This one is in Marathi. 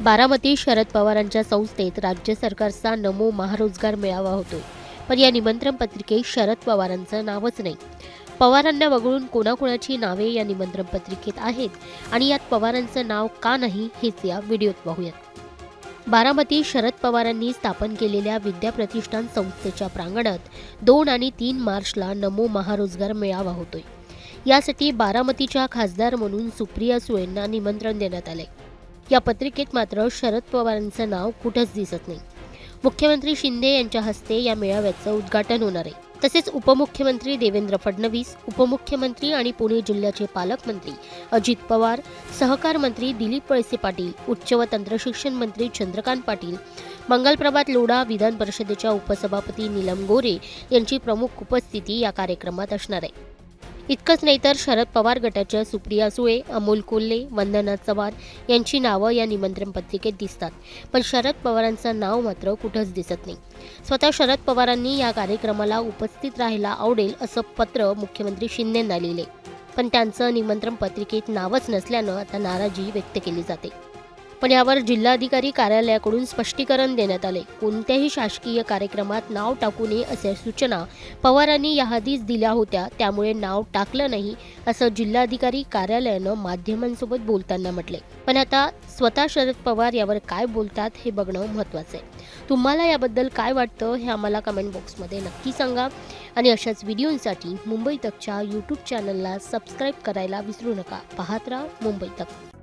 बारामती शरद पवारांच्या संस्थेत राज्य सरकारचा नमो महारोजगार मेळावा होतो. पण या निमंत्रण पत्रिकेत शरद पवारांचं नावच नाही. पवारांना वगळून कोणाकोणाची नावे या निमंत्रण पत्रिकेत आहेत आणि यात पवारांचं नाव का नाही हेच या व्हिडिओत पाहूयात. बारामती शरद पवारांनी स्थापन केलेल्या विद्याप्रतिष्ठान संस्थेच्या प्रांगणात दोन आणि तीन मार्चला नमो महारोजगार मेळावा होतोय. यासाठी बारामतीच्या खासदार म्हणून सुप्रिया सुळेंना निमंत्रण देण्यात आले या पत्रिकेत मात्र शरद पवारांचं नाव कुठंच दिसत नाही. मुख्यमंत्री शिंदे यांच्या हस्ते या मेळाव्याचं उद्घाटन होणार आहे. तसेच उपमुख्यमंत्री देवेंद्र फडणवीस उपमुख्यमंत्री आणि पुणे जिल्ह्याचे पालकमंत्री अजित पवार सहकार मंत्री दिलीप वळसे पाटील उच्च व तंत्रशिक्षण मंत्री चंद्रकांत पाटील मंगलप्रभात लोढा विधान परिषदेच्या उपसभापती नीलम गोरे यांची प्रमुख उपस्थिती या कार्यक्रमात असणार आहे. इतकंच नाही तर शरद पवार गटाच्या सुप्रिया सुळे अमोल कोल्हे वंदना चव्हाण यांची नावं या निमंत्रण पत्रिकेत दिसतात. पण शरद पवारांचं नाव मात्र कुठंच दिसत नाही. स्वतः शरद पवारांनी या कार्यक्रमाला उपस्थित राहायला आवडेल असं पत्र मुख्यमंत्री शिंदेंना लिहिले. पण त्यांचं निमंत्रण पत्रिकेत नावच नसल्यानं आता नाराजी व्यक्त केली जाते. पण यावर जिल्हाधिकारी कार्यालयाकडून स्पष्टीकरण देण्यात आले. कोणत्याही शासकीय कार्यक्रमात नाव टाकू नये अशा सूचना पवारांनी याआधीच दिल्या होत्या. त्यामुळे नाव टाकलं नाही असं जिल्हाधिकारी कार्यालयानं माध्यमांसोबत बोलताना म्हटले. पण आता स्वतः शरद पवार यावर काय बोलतात हे बघणं महत्त्वाचं आहे. तुम्हाला याबद्दल काय वाटतं हे आम्हाला कमेंट बॉक्समध्ये नक्की सांगा. आणि अशाच व्हिडिओंसाठी मुंबई तकच्या यूट्यूब चॅनलला सबस्क्राईब करायला विसरू नका. पाहत राहा मुंबई तक.